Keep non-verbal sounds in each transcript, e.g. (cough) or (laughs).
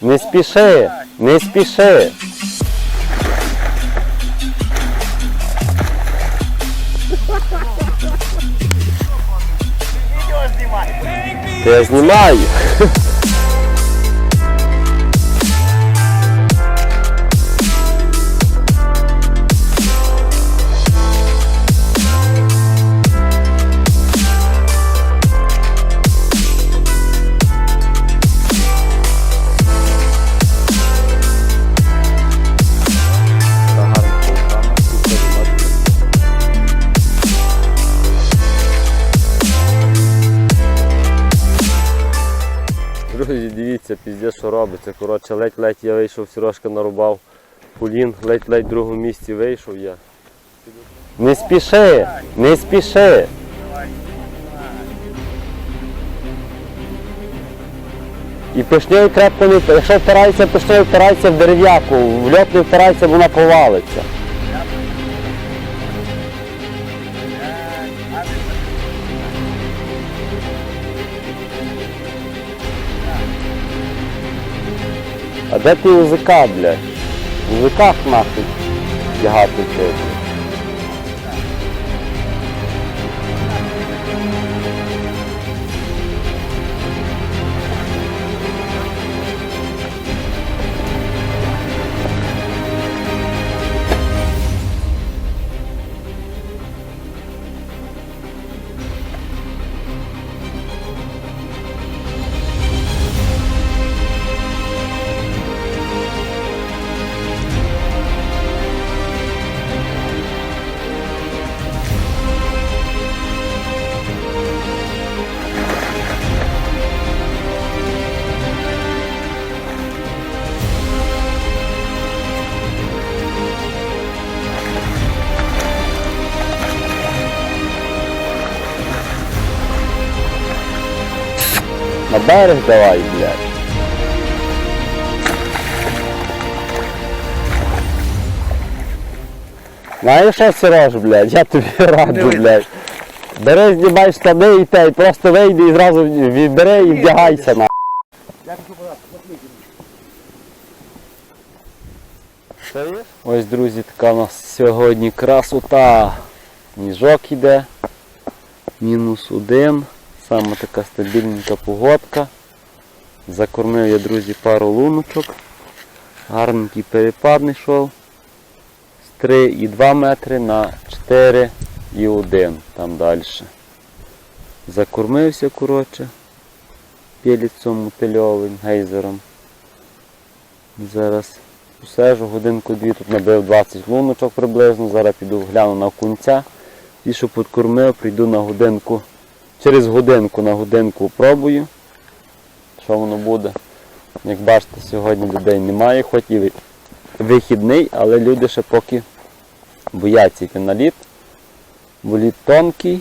Не спіши, не спіши. Та я знімаю. Друзі, дивіться, пізде, що робиться. Коротше, ледь-ледь я вийшов, Сережка нарубав кулін, ледь-ледь в другому місці вийшов я. Не спіши, не спіши. І пишньою крепко не якщо впирається пишньою, впирається в дерев'яку, в льот не впирається, вона повалиться. А де ти язика, блядь? В язиках нахуй тягати це. На берег давай, блядь. Знаєш що, Сереж, блядь, я тобі (laughs) раджу, блядь. Бери, знімай штани і те, і просто вийди і зразу відбери і вдягайся на. Ось, друзі, така у нас сьогодні красота. Сніжок іде. Мінус один. Саме така стабільненька погодка. Закормив я, друзі, пару луночок. Гарненький перепад йшов. З 3,2 метри на 4,1 там далі. Закормився, коротше, піліцом мотильовим, гейзером. Зараз посежу, годинку-дві тут набив 20 луночок приблизно. Зараз піду гляну на кунця. І що підкормив, прийду на годинку. Через годинку на годинку пробую, що воно буде. Як бачите, сьогодні людей немає, хоч і вихідний, але люди ще поки бояться йти на лід. Бо лід тонкий,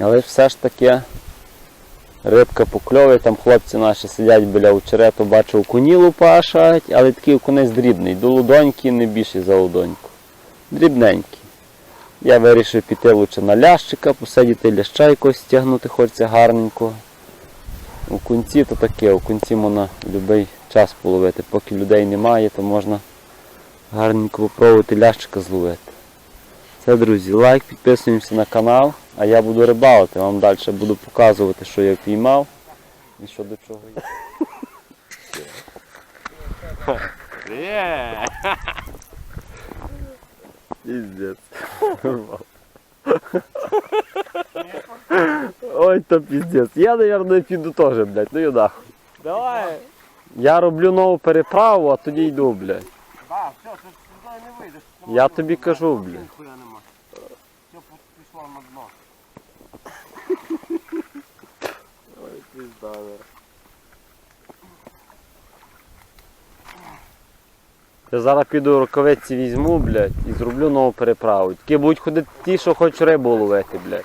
але все ж таки рибка покльовує, там хлопці наші сидять біля очерету, бачу, окуні лупашать, але такий окунець дрібний, до лудоньки не більший за лудоньку. Дрібненький. Я вирішив піти лучше на лящика, посидіти ляща якось стягнути хочеться гарненько. У кінці то таке, у кінці можна будь-який час половити. Поки людей немає, то можна гарненько попробувати лящика зловити. Це, друзі, лайк, підписуємося на канал, а я буду рибалити, вам далі буду показувати, що я піймав і що до чого є. (laughs) Є. (laughs) Пиздец. Ой, то пиздец. Я, наверное, піду теж, блядь, ну і нахуй. Давай. Я роблю нову переправу, а тоді йду, блядь. Да, все, ти ж сюди не вийдеш. Я тобі кажу, блядь. Ніхуя нема. Все пішло на дно. Ой, пизда, Я зараз піду рукавиці візьму, блядь, і зроблю нову переправу. Тільки будуть ходити ті, що хочуть рибу ловити, блядь.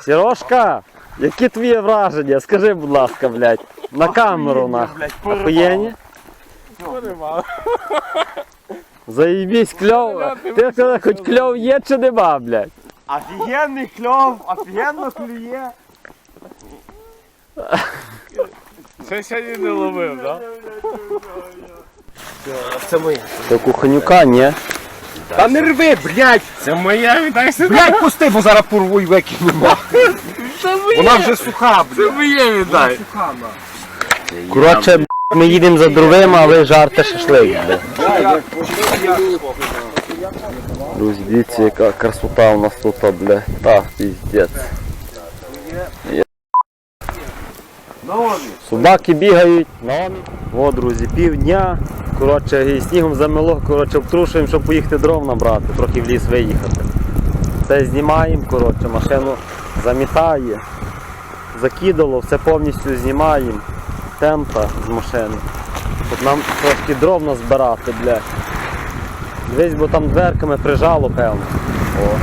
Сережка, які твої враження? Скажи, будь ласка, блядь. На камеру нахуй. Охуєнні? Заїбісь кльов. Ти сказав, хоч кльов є чи нема, блядь? Офігенний кльов, офігенно клює. Ще сьогодні не ловив, так? До кухонюка, ні. Та не рви, блядь! Це моя, віддай сюди. Блядь, пусти, бо зараз порву і викину. Вона вже суха, Це блядь. моє віддай. Коротше, ми їдемо за дровима, а ви жарте шашлик. Друзі, дивіться, яка красота у нас тут, бля. Та, піздець. Є. Собаки бігають, номі. О, друзі, півдня. Коротше, і снігом замело, коротше, обтрушуємо, щоб поїхати дров набрати, трохи в ліс виїхати. Все знімаємо, коротше, машину замітає. Закидало, все повністю знімаємо. Темпа з машини. Щоб нам трошки дров назбирати, блядь. Дивись, бо там дверками прижало, певно. О.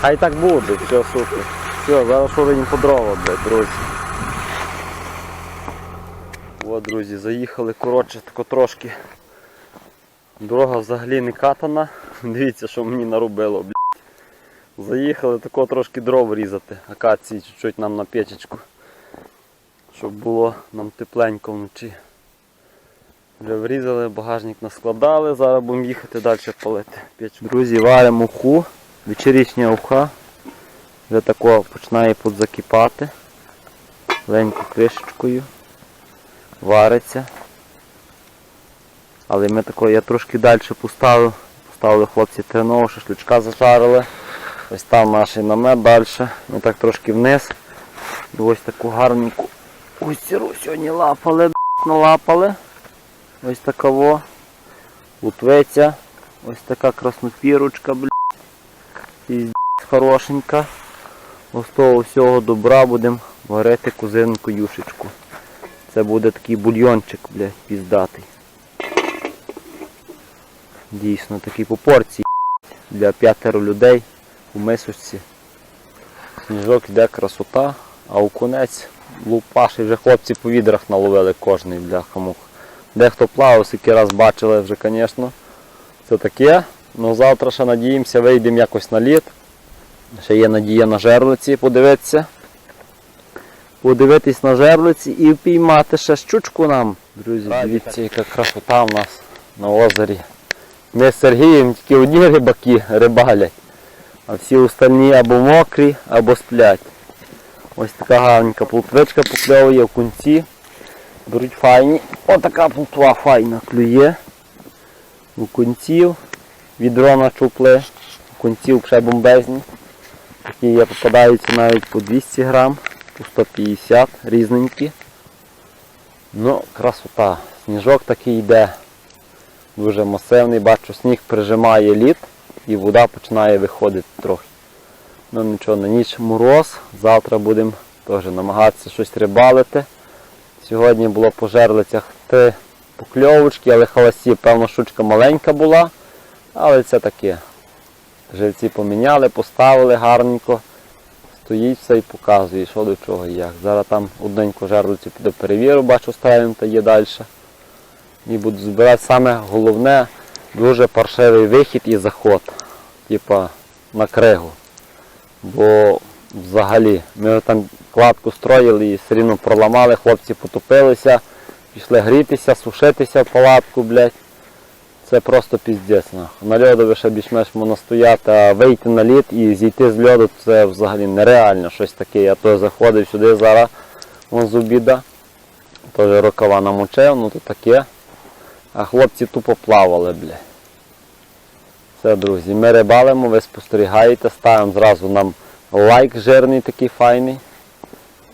Хай так буде, все супер. Все, зараз шуримо по дрова, блядь, друзі. О, друзі, заїхали, коротше, тако трошки. Дорога взагалі не катана. (laughs) Дивіться, що мені наробило, блядь. Заїхали тако трошки дров різати, акації чуть-чуть нам на печечку. Щоб було нам тепленько вночі. Вже врізали, багажник наскладали, зараз будемо їхати далі палити печку. Друзі, варимо уху, вечерічня уха. Вже тако починає подзакипати. Ленько кришечкою. Вариться. Але ми тако, я трошки далі поставив. Поставили хлопці тренового, шашлючка зажарили. Ось там наш намет далі. Ми так трошки вниз. І ось таку гарненьку устіру сьогодні лапали, налапали. Ось такого. Лутвиця. Ось така краснопірочка, бля. Піздець хорошенька. Ось того всього добра будемо варити кузинку юшечку. Це буде такий бульйончик, блядь, піздатий. Дійсно, такий по порції для п'ятеро людей у мисочці. Сніжок йде красота, а окунець лупаший вже хлопці по відрах наловили кожний бляха-мух. Дехто плавав, скільки раз бачили вже, звісно. Це таке. Ну завтра ще надіємося, вийдемо якось на лід. Ще є надія на жерлиці подивитися. Подивитись на жерлиці і впіймати ще щучку нам. Друзі, дивіться, яка красота в нас на озері. Ми з Сергієм тільки одні рибаки рибалять, а всі остальні або мокрі, або сплять. Ось така гарненька плотвичка покльовує в кінці. Беруть файні. Отака плотва файна клює. У кінців. Відро начупли. У кінців ще бомбезні. Такі є попадаються навіть по 200 грам, по 150 різненькі. Ну, красота. Сніжок такий йде. Дуже масивний, бачу, сніг прижимає лід і вода починає виходити трохи. Ну нічого, на ніч мороз. Завтра будемо теж намагатися щось рибалити. Сьогодні було по жерлицях три покльовочки, але холості, певно, щучка маленька була. Але це таке. Живці поміняли, поставили гарненько. Стоїть все і показує, що до чого і як. Зараз там одненьку жерлицю піду перевірю, бачу ставим та є далі. І буду збирати саме головне, дуже паршивий вихід і заход. Типа на кригу. Бо взагалі ми там кладку строїли і все рівно проламали, хлопці потопилися, пішли грітися, сушитися в палатку, блядь. Це просто піздець. нахуй. На льоду ви ще більш-менш можна стояти, а вийти на лід і зійти з льоду це взагалі нереально щось таке. Я то заходив сюди зараз, вон з обіда. Теж рукава намочив, ну то таке. А хлопці тупо плавали, бля. Все, друзі, ми рибалимо, ви спостерігаєте, ставимо зразу нам лайк жирний такий файний.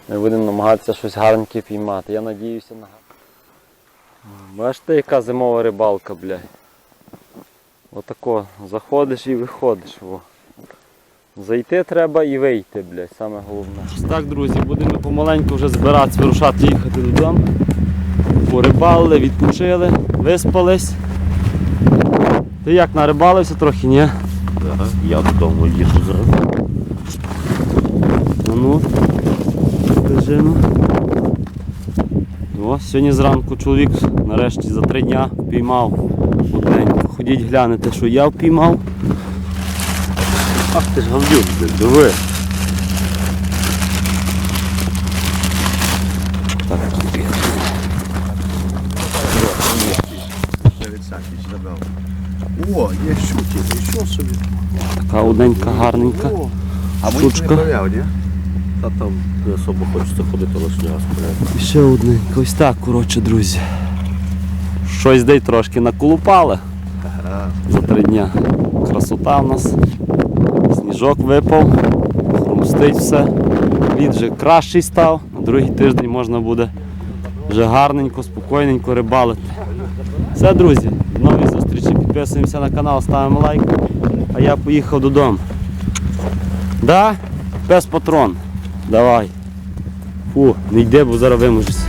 Ми будемо намагатися щось гарненьке піймати. Я надіюся на Бачите, яка зимова рибалка, блядь. Отако, заходиш і виходиш. Во. Зайти треба і вийти, блядь, саме головне. Так, друзі, будемо помаленьку вже збиратися, вирушати, їхати додому. Порибали, відпочили, виспались. Ти як нарибалився трохи, ні? Я додому їду зараз. Ну, ну. О, сьогодні зранку чоловік нарешті за три дня впіймав одненьку. Ходіть глянете, що я впіймав. Ах ти ж гавдюк, диви. О, є щуки, і що собі? Така одненька, гарненька. О, а ми Штучка. не ні? Та там не особо хочеться ходити лишній раз. блядь. І ще одненька. Ось так, коротше, друзі. Щось десь трошки наколупали за три дня. Красота в нас. Сніжок випав, хрумстить все. Лід вже кращий став. На другий тиждень можна буде вже гарненько, спокійненько рибалити. Все, друзі, до нових зустрічей. Підписуємося на канал, ставимо лайк. А я поїхав додому. Да? Пес патрон. Давай. Фу, не йде, бо зараз виможусь.